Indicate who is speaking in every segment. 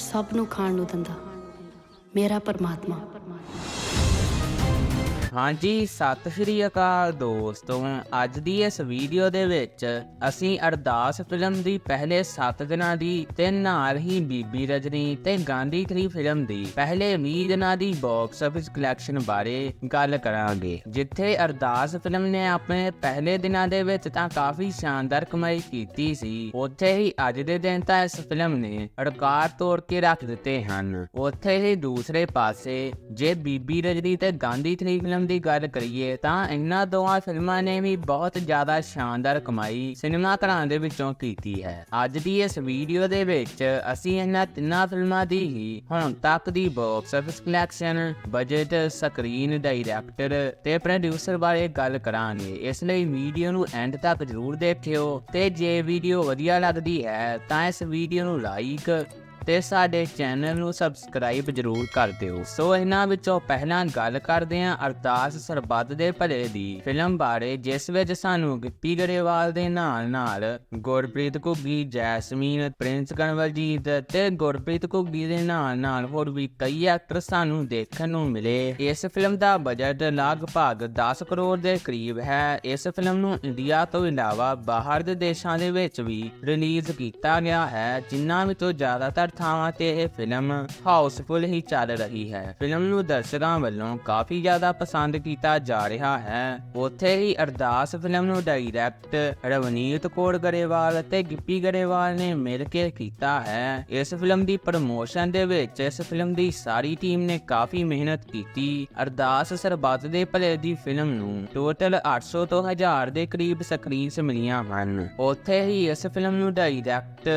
Speaker 1: ਸਭ ਨੂੰ ਖਾਣ ਨੂੰ ਦਿੰਦਾ। ਮੇਰਾ ਪਰਮਾਤਮਾ
Speaker 2: ਹਾਂਜੀ, ਸਤਿ ਸ਼੍ਰੀ ਅਕਾਲ ਦੋਸਤੋ। ਅੱਜ ਦੀ ਇਸ ਵੀਡੀਓ ਦੇ ਵਿੱਚ ਅਸੀਂ ਅਰਦਾਸ ਫਿਲਮ ਦੀ ਪਹਿਲੇ 7 ਦਿਨਾਂ ਦੀ ਤੇ ਨਾਲ ਹੀ ਬੀਬੀ ਰਜਨੀ ਤੇ ਗਾਂਧੀ 3 ਫਿਲਮ ਦੀ ਪਹਿਲੇ 20 ਦਿਨਾਂ ਦੀ ਬਾਕਸ ਆਫਿਸ ਕਲੈਕਸ਼ਨ ਬਾਰੇ ਗੱਲ ਕਰਾਂਗੇ। ਜਿੱਥੇ ਅਰਦਾਸ ਫਿਲਮ ਨੇ ਆਪਣੇ ਪਹਿਲੇ ਦਿਨਾਂ ਦੇ ਵਿੱਚ ਤਾਂ ਕਾਫੀ ਸ਼ਾਨਦਾਰ ਕਮਾਈ ਕੀਤੀ ਸੀ। ਉੱਥੇ ਹੀ ਅੱਜ ਦੇ ਦਿਨ ਤਾਂ ਇਸ ਫਿਲਮ ਨੇ ਰਿਕਾਰਡ ਤੋੜ ਕੇ ਰੱਖ ਦਿੱਤੇ ਹਨ। ਉੱਥੇ ਹੀ ਦੂਸਰੇ ਪਾਸੇ ਜੇ ਬੀਬੀ ਰਜਨੀ ਤੇ ਗਾਂਧੀ 3 ਫਿਲਮ ਦੀ ਗੱਲ ਕਰੀਏ ਤਾਂ ਇਹਨਾਂ ਦੋਵਾਂ ਫਿਲਮਾਂ ਨੇ ਵੀ ਬਹੁਤ ਜ਼ਿਆਦਾ ਸ਼ਾਨਦਾਰ ਕਮਾਈ ਸਿਨੇਮਾ ਘਰਾਂ ਦੇ ਵਿੱਚੋਂ ਕੀਤੀ ਹੈ। ਅੱਜ ਦੀ ਇਸ ਵੀਡੀਓ ਦੇ ਵਿੱਚ ਅਸੀਂ ਇਹਨਾਂ ਤਿੰਨਾਂ ਫਿਲਮਾਂ ਦੀ ਹੀ ਹੁਣ ਤੱਕ ਦੀ box office collection budget screen director ਤੇ ਪ੍ਰੋਡਿਊਸਰ ਬਾਰੇ ਗੱਲ ਕਰਾਂਗੇ। ਇਸ ਲਈ ਵੀਡੀਓ ਨੂੰ ਐਂਡ ਤੱਕ ਜ਼ਰੂਰ ਦੇਖਿਓ ਤੇ ਜੇ ਵੀਡੀਓ ਵਧੀਆ ਲੱਗਦੀ ਹੈ ਤਾਂ ਇਸ ਵੀਡੀਓ ਨੂੰ ਲਾਈਕ ਤੇ ਸਾਡੇ ਚੈਨਲ ਨੂੰ ਸਬਸਕ੍ਰਾਈਬ ਜਰੂਰ ਕਰ ਦਿਓ। ਸੋ ਇਹਨਾਂ ਵਿੱਚੋਂ ਪਹਿਲਾਂ ਗੱਲ ਕਰਦੇ ਹਾਂ ਅਰਦਾਸ ਸਰਬੱਤ ਦੇ ਭਲੇ ਦੀ ਫਿਲਮ ਬਾਰੇ, ਜਿਸ ਵਿੱਚ ਸਾਨੂੰ ਗਿੱਪੀ ਗਰੇਵਾਲ ਦੇ ਨਾਲ ਨਾਲ ਗੁਰਪ੍ਰੀਤ ਘੁੱਗੀ, ਜੈਸਮੀਨ, ਪ੍ਰਿੰਸ ਕਨਵਲਜੀਤ ਤੇ ਗੁਰਪ੍ਰੀਤ ਘੁੱਗੀ ਦੇ ਨਾਲ ਨਾਲ ਹੋਰ ਵੀ ਕਈ ਐਕਟਰ ਸਾਨੂੰ ਦੇਖਣ ਨੂੰ ਮਿਲੇ। ਇਸ ਫਿਲਮ ਦਾ ਬਜਟ ਲਗਭਗ 10 ਕਰੋੜ ਦੇ ਕਰੀਬ ਹੈ। ਇਸ ਫਿਲਮ ਨੂੰ ਇੰਡੀਆ ਤੋਂ ਇਲਾਵਾ ਬਾਹਰ ਦੇ ਦੇਸ਼ਾਂ ਦੇ ਵਿੱਚ ਵੀ ਰਿਲੀਜ਼ ਕੀਤਾ ਗਿਆ ਹੈ ਜਿਨ੍ਹਾਂ ਵਿੱਚੋਂ ਜ਼ਿਆਦਾਤਰ ਥਾਵਾਂ ਤੇ ਇਹ ਫਿਲਮ ਹਾਊਸਫੁੱਲ ਹੀ ਚੱਲ ਰਹੀ ਹੈ। ਫਿਲਮ ਨੂੰ ਦਰਸ਼ਕਾਂ ਵੱਲੋਂ ਕਾਫੀ ਜ਼ਿਆਦਾ ਪਸੰਦ ਕੀਤਾ ਜਾ ਰਿਹਾ ਹੈ। ਉੱਥੇ ਹੀ ਅਰਦਾਸ ਫਿਲਮ ਨੂੰ ਡਾਇਰੈਕਟ ਰਵਨੀਤ ਕੌਰ ਗਰੇਵਾਲ ਤੇ ਗਿੱਪੀ ਗਰੇਵਾਲ ਨੇ ਮਿਲ ਕੇ ਕੀਤਾ ਹੈ। ਇਸ ਫਿਲਮ ਦੀ ਪ੍ਰਮੋਸ਼ਨ ਦੇ ਵਿੱਚ ਇਸ ਫਿਲਮ ਦੀ ਸਾਰੀ ਟੀਮ ਨੇ ਕਾਫੀ ਮਿਹਨਤ ਕੀਤੀ। ਅਰਦਾਸ ਸਰਬੱਤ ਦੇ ਭਲੇ ਦੀ ਫਿਲਮ ਨੂੰ ਟੋਟਲ 800 ਤੋਂ 1000 ਦੇ ਕਰੀਬ ਸਕਰੀਨਸ ਮਿਲੀਆਂ ਹਨ। ਉੱਥੇ ਹੀ ਇਸ ਫਿਲਮ ਨੂੰ ਡਾਇਰੈਕਟ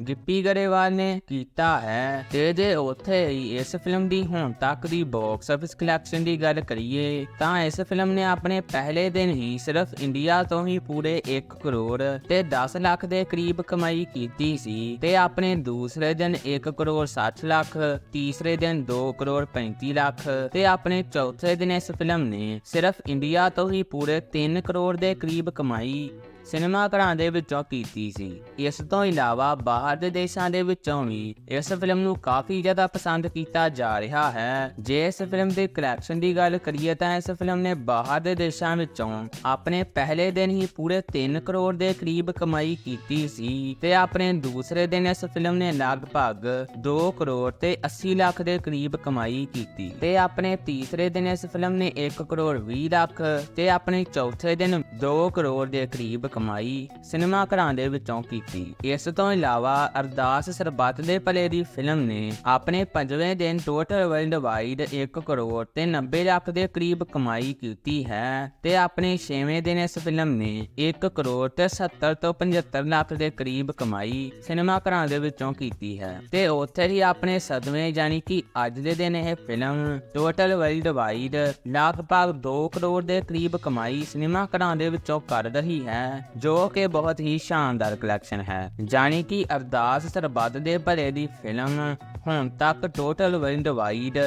Speaker 2: ਗਿੱਪੀ ਗਰੇਵਾਲ ਨੇ ਕੀਤਾ ਹੈ ਤੇ ਜੇ ਉੱਥੇ ਹੀ ਇਸ ਫਿਲਮ ਦੀ ਹੁਣ ਤੱਕ ਦੀ ਬਾਕਸ ਆਫਿਸ ਕਲੈਕਸ਼ਨ ਦੀ ਗੱਲ ਕਰੀਏ, ਤਾਂ ਇਸ ਫਿਲਮ ਨੇ ਆਪਣੇ ਪਹਿਲੇ ਦਿਨ ਹੀ ਸਿਰਫ ਇੰਡੀਆ ਤੋਂ ਹੀ ਪੂਰੇ 1 ਕਰੋੜ ਤੇ 10 ਲੱਖ ਦੇ ਕਰੀਬ ਕਮਾਈ ਕੀਤੀ ਸੀ ਤੇ ਆਪਣੇ ਦੂਸਰੇ ਦਿਨ 1 ਕਰੋੜ 60 ਲੱਖ, ਤੀਸਰੇ ਦਿਨ 2 ਕਰੋੜ 35 ਲੱਖ ਤੇ ਆਪਣੇ ਚੌਥੇ ਦਿਨ ਇਸ ਫਿਲਮ ਨੇ ਸਿਰਫ ਇੰਡੀਆ ਤੋਂ ਹੀ ਪੂਰੇ 3 ਕਰੋੜ ਦੇ ਕਰੀਬ ਕਮਾਈ ਸਿਨੇਮਾ ਘਰਾਂ ਦੇ ਵਿੱਚੋਂ ਕੀਤੀ ਸੀ। ਇਸ ਤੋਂ ਇਲਾਵਾ ਬਾਹਰ ਦੇ ਦੇਸ਼ਾਂ ਦੇ ਵਿੱਚੋਂ ਵੀ ਇਸ ਫਿਲਮ ਨੂੰ ਕਾਫੀ ਜ਼ਿਆਦਾ ਪਸੰਦ ਕੀਤਾ ਜਾ ਰਿਹਾ ਹੈ। ਜੇ ਇਸ ਫਿਲਮ ਦੇ ਕਲੈਕਸ਼ਨ ਦੀ ਗੱਲ ਕਰੀਏ ਤਾਂ ਇਸ ਫਿਲਮ ਨੇ ਬਾਹਰ ਦੇ ਦੇਸ਼ਾਂ ਵਿੱਚੋਂ ਆਪਣੇ ਪਹਿਲੇ ਦਿਨ ਹੀ ਪੂਰੇ 3 ਕਰੋੜ ਦੇ ਕਰੀਬ ਕਮਾਈ ਕੀਤੀ ਸੀ ਤੇ ਆਪਣੇ ਦੂਸਰੇ ਦਿਨ ਇਸ ਫਿਲਮ ਨੇ ਲਗਭਗ 2 ਕਰੋੜ ਤੇ 80 ਲੱਖ ਦੇ ਕਰੀਬ ਕਮਾਈ ਕੀਤੀ ਤੇ ਆਪਣੇ ਤੀਸਰੇ ਦਿਨ ਇਸ ਫਿਲਮ ਨੇ 1 ਕਰੋੜ 20 ਲੱਖ ਤੇ ਆਪਣੇ ਚੌਥੇ ਦਿਨ 2 ਕਰੋੜ ਦੇ ਕਰੀਬ ਕਮਾਈ ਸਿਨੇਮਾ ਘਰਾਂ ਦੇ ਵਿੱਚੋਂ ਕੀਤੀ। ਇਸ ਤੋਂ ਇਲਾਵਾ ਅਰਦਾਸ ਸਰਬੱਤ ਦੇ ਭਲੇ ਦੀ ਫਿਲਮ ਨੇ ਆਪਣੇ ਪੰਜਵੇਂ ਦਿਨ ਟੋਟਲ ਵਰਲਡ ਵਾਈਡ 1 ਕਰੋੜ ਤੇ 90 ਲੱਖ ਦੇ ਕਰੀਬ ਕਮਾਈ ਕੀਤੀ ਹੈ ਤੇ ਆਪਣੇ ਛੇਵੇਂ ਦਿਨ ਇਸ ਫਿਲਮ ਨੇ 1 ਕਰੋੜ ਤੇ 70 ਤੋਂ 75 ਲੱਖ ਦੇ ਕਰੀਬ ਕਮਾਈ ਸਿਨੇਮਾ ਘਰਾਂ ਦੇ ਵਿੱਚੋਂ ਕੀਤੀ ਹੈ ਤੇ ਉੱਥੇ ਹੀ ਆਪਣੇ ਸਦਵੇਂ ਯਾਨੀ ਕਿ ਅੱਜ ਦੇ ਦਿਨ ਇਹ ਫਿਲਮ ਟੋਟਲ ਵਰਲਡ ਵਾਈਡ ਲਗਭਗ 2 ਕਰੋੜ ਦੇ ਕਰੀਬ ਕਮਾਈ ਸਿਨੇਮਾ ਘਰਾਂ ਦੇ ਵਿੱਚੋਂ ਕਰ ਰਹੀ ਹੈ। ਜੋ ਕਿ ਬਹੁਤ ਹੀ ਸ਼ਾਨਦਾਰ ਕਲੈਕਸ਼ਨ ਹੈ। ਜਾਣੀ ਕਿ ਅਰਦਾਸ ਸਰਬੱਤ ਦੇ ਭਲੇ ਦੀ ਫਿਲਮ ਹੁਣ ਤੱਕ ਟੋਟਲ ਵਰਲਡ ਵਾਈਡ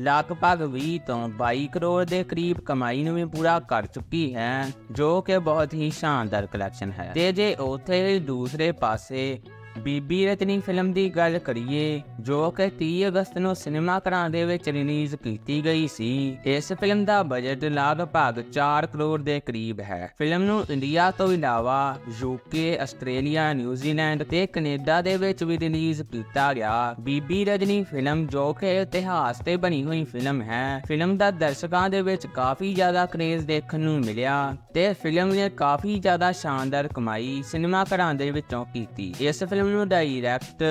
Speaker 2: ਲਗਭਗ 20 ਤੋਂ 22 ਕਰੋੜ ਦੇ ਕਰੀਬ ਕਮਾਈ ਨੂੰ ਵੀ ਪੂਰਾ ਕਰ ਚੁੱਕੀ ਹੈ, ਜੋ ਕਿ ਬਹੁਤ ਹੀ ਸ਼ਾਨਦਾਰ ਕਲੈਕਸ਼ਨ ਹੈ। ਤੇ ਜੇ ਉੱਥੇ ਦੂਸਰੇ ਪਾਸੇ ਬੀਬੀ ਰਤਨੀ ਫਿਲਮ ਦੀ ਗੱਲ ਕਰੀਏ, ਜੋ ਕਿ 30 ਅਗਸਤ ਨੂੰ ਸਿਨੇਮਾ ਘਰਾਂ ਦੇ ਵਿੱਚ ਰਿਲੀਜ਼ ਕੀਤੀ ਗਈ ਸੀ। ਇਸ ਫਿਲਮ ਦਾ ਬਜਟ ਲਗਭਗ 4 ਕਰੋੜ ਦੇ ਕਰੀਬ ਹੈ। ਫਿਲਮ ਨੂੰ ਇੰਡੀਆ ਤੋਂ ਇਲਾਵਾ ਯੂਕੇ ਆਸਟ੍ਰੇਲੀਆ, ਨਿਊਜ਼ੀਲੈਂਡ ਤੇ ਕੈਨੇਡਾ ਦੇ ਵਿੱਚ ਵੀ ਰਿਲੀਜ਼ ਕੀਤਾ ਗਿਆ। ਬੀਬੀ ਰਜਨੀ ਫਿਲਮ ਜੋ ਕਿ ਇਤਿਹਾਸ ਤੇ ਬਣੀ ਹੋਈ ਫਿਲਮ ਹੈ। ਫਿਲਮ ਦਾ ਦਰਸ਼ਕਾਂ ਦੇ ਵਿੱਚ ਕਾਫੀ ਜ਼ਿਆਦਾ ਕ੍ਰੇਜ਼ ਦੇਖਣ ਨੂੰ ਮਿਲਿਆ ਤੇ ਫਿਲਮ ਨੇ ਕਾਫੀ ਜ਼ਿਆਦਾ ਸ਼ਾਨਦਾਰ ਕਮਾਈ ਸਿਨੇਮਾ ਘਰਾਂ ਦੇ ਵਿੱਚੋਂ ਕੀਤੀ। ਇਸ ਫਿਲਮ ਨੂੰ ਡਾਇਰੈਕਟ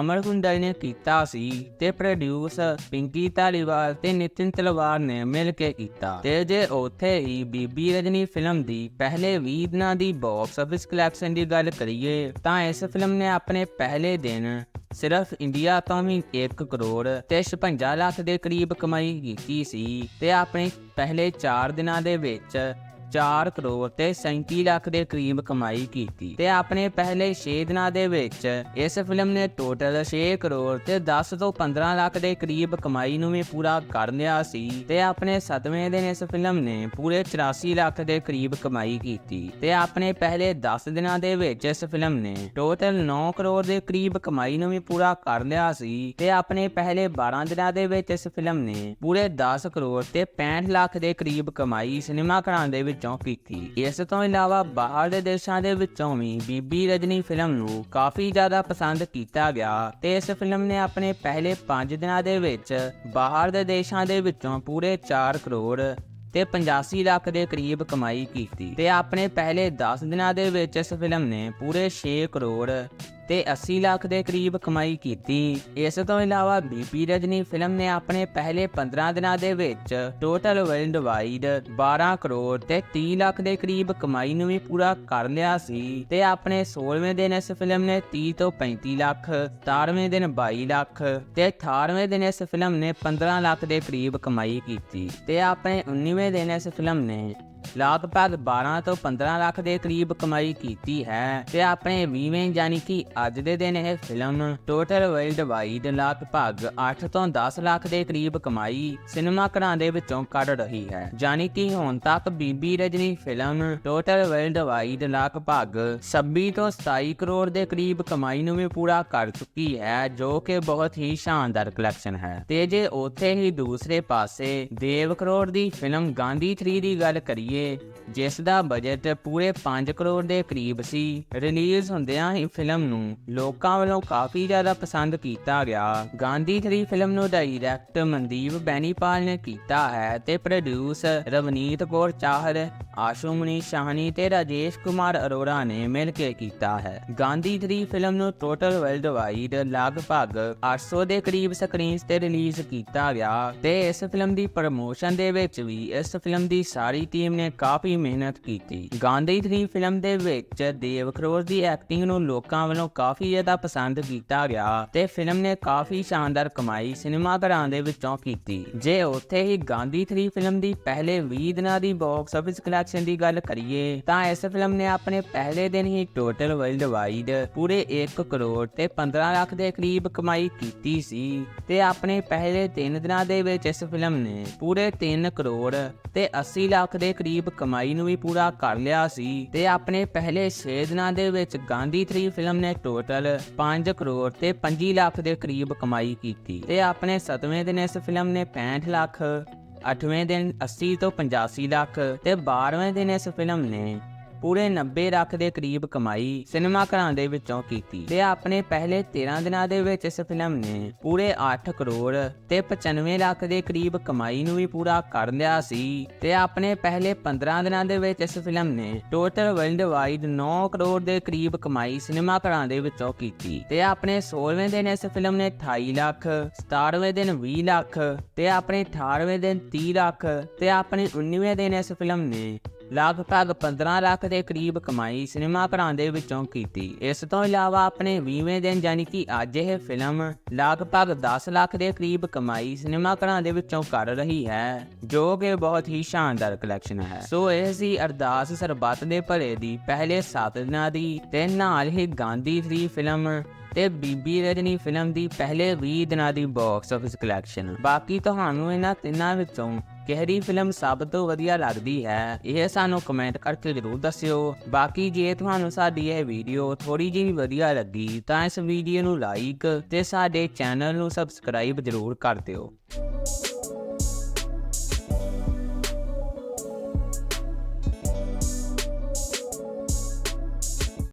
Speaker 2: ਅਮਰ ਕੁੰਡਲ ਨੇ ਕੀਤਾ ਸੀ ਤੇ ਪ੍ਰੋਡਿਊਸ ਪਿੰਕੀ ਧਾਲੀਵਾਲ ਤੇ ਨਿਤਿਨ ਤਲਵਾਰ ਨੇ ਮਿਲ ਕੇ ਕੀਤਾ। ਤੇ ਜੇ ਉੱਥੇ ਹੀ ਬੀਬੀ ਰਜਨੀ ਫਿਲਮ ਦੀ ਪਹਿਲੇ 20 ਦਿਨਾਂ ਦੀ ਬਾਕਸ ਆਫਿਸ ਕਲੈਕਸ਼ਨ ਦੀ ਗੱਲ ਕਰੀਏ, ਤਾਂ ਇਸ ਫਿਲਮ ਨੇ ਆਪਣੇ ਪਹਿਲੇ ਦਿਨ ਸਿਰਫ ਇੰਡੀਆ ਤੋਂ ਵੀ 1 ਕਰੋੜ ਤੇ 56 ਲੱਖ ਦੇ ਕਰੀਬ ਕਮਾਈ ਕੀਤੀ ਸੀ ਤੇ ਆਪਣੇ ਪਹਿਲੇ 4 ਦਿਨਾਂ ਦੇ ਵਿੱਚ 4 ਕਰੋੜ ਤੇ 37 ਲੱਖ ਦੇ ਕਰੀਬ ਕਮਾਈ ਕੀਤੀ। ਤੇ ਆਪਣੇ ਪਹਿਲੇ 6 ਦਿਨਾਂ ਦੇ ਵਿੱਚ ਇਸ ਫਿਲਮ ਨੇ ਟੋਟਲ 6 ਕਰੋੜ ਤੇ 10 ਤੋਂ 15 ਲੱਖ ਦੇ ਕਰੀਬ ਕਮਾਈ ਨੂੰ ਵੀ ਪੂਰਾ ਕਰ ਲਿਆ ਸੀ ਤੇ ਆਪਣੇ 7ਵੇਂ ਦਿਨ ਇਸ ਫਿਲਮ ਨੇ ਪੂਰੇ 84 ਲੱਖ ਦੇ ਕਰੀਬ ਕਮਾਈ ਕੀਤੀ। ਤੇ ਆਪਣੇ ਪਹਿਲੇ 10 ਦਿਨਾਂ ਦੇ ਵਿੱਚ ਇਸ ਫਿਲਮ ਨੇ ਟੋਟਲ 9 ਕਰੋੜ ਦੇ ਕਰੀਬ ਕਮਾਈ ਨੂੰ ਵੀ ਪੂਰਾ ਕਰ ਲਿਆ ਸੀ ਤੇ ਆਪਣੇ ਪਹਿਲੇ 12 ਦਿਨਾਂ ਦੇ ਵਿੱਚ ਇਸ ਫਿਲਮ ਨੇ ਪੂਰੇ 10 ਕਰੋੜ ਤੇ 65 ਲੱਖ ਦੇ ਕਰੀਬ ਕਮਾਈ ਸਿਨੇਮਾ ਘਰਾਂ ਦੇ ਵਿੱਚ ਕੀਤੀ। ਇਸ ਤੋਂ ਇਲਾਵਾ ਬਾਹਰ ਦੇਸ਼ਾਂ ਦੇ ਵਿੱਚੋਂ ਵੀ ਬੀਬੀ ਰਜਨੀ ਫਿਲਮ ਨੂੰ ਕਾਫੀ ਜ਼ਿਆਦਾ ਪਸੰਦ ਕੀਤਾ ਗਿਆ ਤੇ ਇਸ ਫਿਲਮ ਨੇ ਆਪਣੇ ਪਹਿਲੇ 5 ਦਿਨਾਂ ਦੇ ਵਿੱਚ ਬਾਹਰ ਦੇ ਦੇਸ਼ਾਂ ਦੇ ਵਿੱਚੋਂ ਪੂਰੇ 4 ਕਰੋੜ ਤੇ 85 ਲੱਖ ਦੇ ਕਰੀਬ ਕਮਾਈ ਕੀਤੀ ਤੇ ਆਪਣੇ ਪਹਿਲੇ 10 ਦਿਨਾਂ ਦੇ ਵਿੱਚ ਇਸ ਫਿਲਮ ਨੇ ਪੂਰੇ 6 ਕਰੋੜ ਤੇ 80 ਲੱਖ ਦੇ ਕਰੀਬ ਕਮਾਈ ਕੀਤੀ। ਇਸ ਤੋਂ ਇਲਾਵਾ ਬੀਪੀ ਰਜਨੀ ਫਿਲਮ ਨੇ ਆਪਣੇ ਪਹਿਲੇ 15 ਦਿਨਾਂ ਦੇ ਵਿੱਚ ਟੋਟਲ ਵਰਲਡ ਵਾਈਡ 12 ਕਰੋੜ ਤੇ 30 ਲੱਖ ਦੇ ਕਰੀਬ ਕਮਾਈ ਨੂੰ ਵੀ ਪੂਰਾ ਕਰ ਲਿਆ ਸੀ ਤੇ ਆਪਣੇ 16ਵੇਂ ਦਿਨ ਇਸ ਫਿਲਮ ਨੇ 30 ਤੋਂ 35 ਲੱਖ 17ਵੇਂ ਦਿਨ 22 ਲੱਖ ਤੇ 18ਵੇਂ ਦਿਨ ਇਸ ਫਿਲਮ ਨੇ 15 ਲੱਖ ਦੇ ਕਰੀਬ ਕਮਾਈ ਕੀਤੀ ਤੇ ਆਪਣੇ 19ਵੇਂ ਦਿਨ ਇਸ ਫਿਲਮ ਨੇ ਲਗਭਗ 12 ਤੋਂ 15 ਲੱਖ ਦੇ ਕਰੀਬ ਕਮਾਈ ਕੀਤੀ ਹੈ ਤੇ ਆਪਣੇ 20ਵੇਂ ਯਾਨੀ ਕਿ ਅੱਜ ਦੇ ਦਿਨ ਇਹ ਫਿਲਮ ਟੋਟਲ ਵਰਲਡ ਵਾਈਡ ਲਗਭਗ 8 ਤੋਂ 10 ਲੱਖ ਦੇ ਕਰੀਬ ਕਮਾਈ ਸਿਨੇਮਾ ਘਰਾਂ ਦੇ ਵਿੱਚੋਂ ਕੱਢ ਰਹੀ ਹੈ। ਯਾਨੀ ਕਿ ਹੁਣ ਤੱਕ Bibi Rajni film total worldwide ਲਗਭਗ 26 ਤੋਂ 27 ਕਰੋੜ ਦੇ ਕਰੀਬ ਕਮਾਈ ਨੂੰ ਵੀ ਪੂਰਾ ਕਰ ਚੁੱਕੀ ਹੈ, ਜੋ ਕਿ ਬਹੁਤ ਹੀ ਸ਼ਾਨਦਾਰ ਕਲੈਕਸ਼ਨ ਹੈ। ਤੇ ਜੇ ਉੱਥੇ ਹੀ ਦੂਸਰੇ ਪਾਸੇ ਦੇਵ ਕਰੋੜ ਦੀ ਫਿਲਮ ਗਾਂਧੀ 3 ਦੀ ਗੱਲ ਕਰੀਏ ਜਿਸ ਦਾ ਬਜਟ ਪੂਰੇ 5 ਕਰੋੜ ਦੇ ਕਰੀਬ ਸੀ ਰਿਲੀਜ਼ ਹੁੰਦਿਆਂ ਹੀ ਫਿਲਮ ਨੂੰ ਲੋਕਾਂ ਵੱਲੋਂ ਕਾਫੀ ਜ਼ਿਆਦਾ ਪਸੰਦ ਕੀਤਾ ਗਿਆ। ਗਾਂਧੀ 3 ਫਿਲਮ ਨੂੰ ਡਾਇਰੈਕਟ ਮਨਦੀਪ ਬੈਨੀਪਾਲ ਨੇ ਕੀਤਾ ਹੈ ਤੇ ਪ੍ਰੋਡਿਊਸ ਰਵਨੀਤ ਕੌਰ ਚਾਹਰ ਆਸ਼ੂ ਸ਼ਾਹਨੀ ਤੇ ਰਾਜੇਸ਼ ਕੁਮਾਰ ਅਰੋੜਾ ਨੇ ਮਿਲ ਕੇ ਕੀਤਾ ਹੈ। ਗਾਂਧੀ 3 ਫਿਲਮ ਨੂੰ ਟੋਟਲ ਵਰਲਡ ਵਾਈਡ ਲਗਭਗ 800 ਦੇ ਕਰੀਬ ਸਕਰੀਨਸ ਤੇ ਰਿਲੀਜ਼ ਕੀਤਾ ਗਿਆ ਤੇ ਇਸ ਫਿਲਮ ਦੀ ਪ੍ਰਮੋਸ਼ਨ ਦੇ ਵਿੱਚ ਵੀ ਇਸ ਫਿਲਮ ਦੀ ਸਾਰੀ ਟੀਮ ਨੇ ਕਾਫੀ ਮਿਹਨਤ ਕੀਤੀ। ਗਾਂਧੀ 3 ਫਿਲਮ ਦੇ ਵਿੱਚ ਦੇਵ ਕਰੋੜ ਦੀ ਐਕਟਿੰਗ ਨੂੰ ਲੋਕਾਂ ਵੱਲੋਂ ਕਾਫੀ ਜ਼ਿਆਦਾ ਪਸੰਦ ਕੀਤਾ ਗਿਆ ਤੇ ਫਿਲਮ ਨੇ ਕਾਫੀ ਸ਼ਾਨਦਾਰ ਕਮਾਈ ਸਿਨੇਮਾ ਘਰਾਂ ਦੇ ਵਿੱਚੋਂ ਕੀਤੀ। ਜੇ ਉੱਥੇ ਹੀ ਗਾਂਧੀ 3 ਫਿਲਮ ਦੀ ਪਹਿਲੇ 20 ਦਿਨਾਂ ਦੀ ਬਾਕਸ ਆਫਿਸ ਕਲੈਕਸ਼ਨ ਦੀ ਗੱਲ ਕਰੀਏ, ਤਾਂ ਇਸ ਫਿਲਮ ਨੇ ਆਪਣੇ ਪਹਿਲੇ ਦਿਨ ਹੀ ਟੋਟਲ ਵਰਲਡ ਵਾਈਡ ਪੂਰੇ 1 ਕਰੋੜ ਤੇ 15 ਲੱਖ ਦੇ ਕਰੀਬ ਕਮਾਈ ਕੀਤੀ ਸੀ ਤੇ ਆਪਣੇ ਪਹਿਲੇ 3 ਦਿਨਾਂ ਦੇ ਵਿੱਚ ਇਸ ਫਿਲਮ ਨੇ ਪੂਰੇ 3 ਕਰੋੜ ਤੇ 80 ਲੱਖ ਦੇ ਕਰੀਬ ਕਮਾਈ ਨੂੰ ਵੀ ਪੂਰਾ ਕਰ ਲਿਆ ਸੀ ਤੇ ਆਪਣੇ ਪਹਿਲੇ 6 ਦਿਨਾਂ ਦੇ ਵਿੱਚ ਗਾਂਧੀ 3 ਫਿਲਮ ਨੇ ਟੋਟਲ 5 ਕਰੋੜ ਤੇ 25 ਲੱਖ ਦੇ ਕਰੀਬ ਕਮਾਈ ਕੀਤੀ ਤੇ ਆਪਣੇ 7ਵੇਂ ਦਿਨ ਇਸ ਫਿਲਮ ਨੇ 65 ਲੱਖ 8ਵੇਂ ਦਿਨ 80 ਤੋਂ 85 ਲੱਖ ਤੇ 12ਵੇਂ ਦਿਨ ਇਸ ਫਿਲਮ ਨੇ ਪੂਰੇ 90 ਲੱਖ ਦੇ ਕਰੀਬ ਕਮਾਈ ਸਿਨੇਮਾ ਘਰਾਂ ਦੇ ਵਿੱਚੋਂ ਕੀਤੀ ਤੇ ਆਪਣੇ ਪਹਿਲੇ 13 ਦਿਨਾਂ ਦੇ ਵਿੱਚ ਇਸ ਫਿਲਮ ਨੇ ਪੂਰੇ 8 ਕਰੋੜ ਤੇ 95 ਲੱਖ ਦੇ ਕਰੀਬ ਕਮਾਈ ਨੂੰ ਵੀ ਪੂਰਾ ਕਰ ਲਿਆ ਸੀ ਤੇ ਆਪਣੇ ਪਹਿਲੇ 15 ਦਿਨਾਂ ਦੇ ਵਿੱਚ ਇਸ ਫਿਲਮ ਨੇ ਟੋਟਲ ਵਰਲਡ ਵਾਈਡ 9 ਕਰੋੜ ਦੇ ਕਰੀਬ ਕਮਾਈ ਸਿਨੇਮਾ ਘਰਾਂ ਦੇ ਵਿੱਚੋਂ ਕੀਤੀ ਤੇ ਆਪਣੇ 16ਵੇਂ ਦਿਨ ਇਸ ਫਿਲਮ ਨੇ 28 ਲੱਖ 17ਵੇਂ ਦਿਨ 20 ਲੱਖ ਤੇ ਆਪਣੇ 18ਵੇਂ ਦਿਨ 30 ਲੱਖ ਤੇ ਆਪਣੇ 19ਵੇਂ ਦਿਨ ਇਸ ਫਿਲਮ ਨੇ ਲਗਭਗ 15 ਲੱਖ ਦੇ ਕਰੀਬ ਕਮਾਈ ਸਿਨੇਮਾ ਘਰਾਂ ਦੇ ਵਿੱਚੋਂ ਕੀਤੀ। ਇਸ ਤੋਂ ਇਲਾਵਾ ਆਪਣੇ 20ਵੇਂ ਦਿਨ ਯਾਨੀ ਕਿ ਅੱਜ ਇਹ ਫਿਲਮ ਲਗਭਗ 10 ਲੱਖ ਦੇ ਕਰੀਬ ਕਮਾਈ ਸਿਨੇਮਾ ਘਰਾਂ ਦੇ ਵਿੱਚੋਂ ਕਰ ਰਹੀ ਹੈ, ਜੋ ਕਿ ਬਹੁਤ ਹੀ ਸ਼ਾਨਦਾਰ ਕਲੈਕਸ਼ਨ ਹੈ। ਸੋ ਇਹ ਸੀ ਅਰਦਾਸ ਸਰਬੱਤ ਦੇ ਭਲੇ ਦੀ ਪਹਿਲੇ 7 ਦਿਨਾਂ ਦੀ ਤੇ ਨਾਲ ਹੀ ਗਾਂਧੀ 3 ਫਿਲਮ ਤੇ ਬੀਬੀ ਰਜਨੀ ਫਿਲਮ ਦੀ ਪਹਿਲੇ 20 ਦਿਨਾਂ ਦੀ ਬਾਕਸ ਆਫਿਸ ਕਲੈਕਸ਼ਨ ਬਾਕੀ ਤੁਹਾਨੂੰ ਇਹਨਾਂ ਤਿੰਨਾਂ ਵਿੱਚੋਂ ਕਿਹੜੀ ਫਿਲਮ ਸਭ ਤੋਂ ਵਧੀਆ ਲੱਗਦੀ ਹੈ? ਇਹ ਸਾਨੂੰ ਕਮੈਂਟ ਕਰਕੇ ਜ਼ਰੂਰ ਦੱਸਿਓ। ਬਾਕੀ ਜੇ ਤੁਹਾਨੂੰ ਸਾਡੀ ਇਹ ਵੀਡੀਓ ਥੋੜੀ ਜਿਹੀ ਵਧੀਆ ਲੱਗੀ, ਤਾਂ ਇਸ ਵੀਡੀਓ ਨੂੰ ਲਾਈਕ ਤੇ ਸਾਡੇ ਚੈਨਲ ਨੂੰ ਸਬਸਕ੍ਰਾਈਬ ਜ਼ਰੂਰ ਕਰ ਦਿਓ।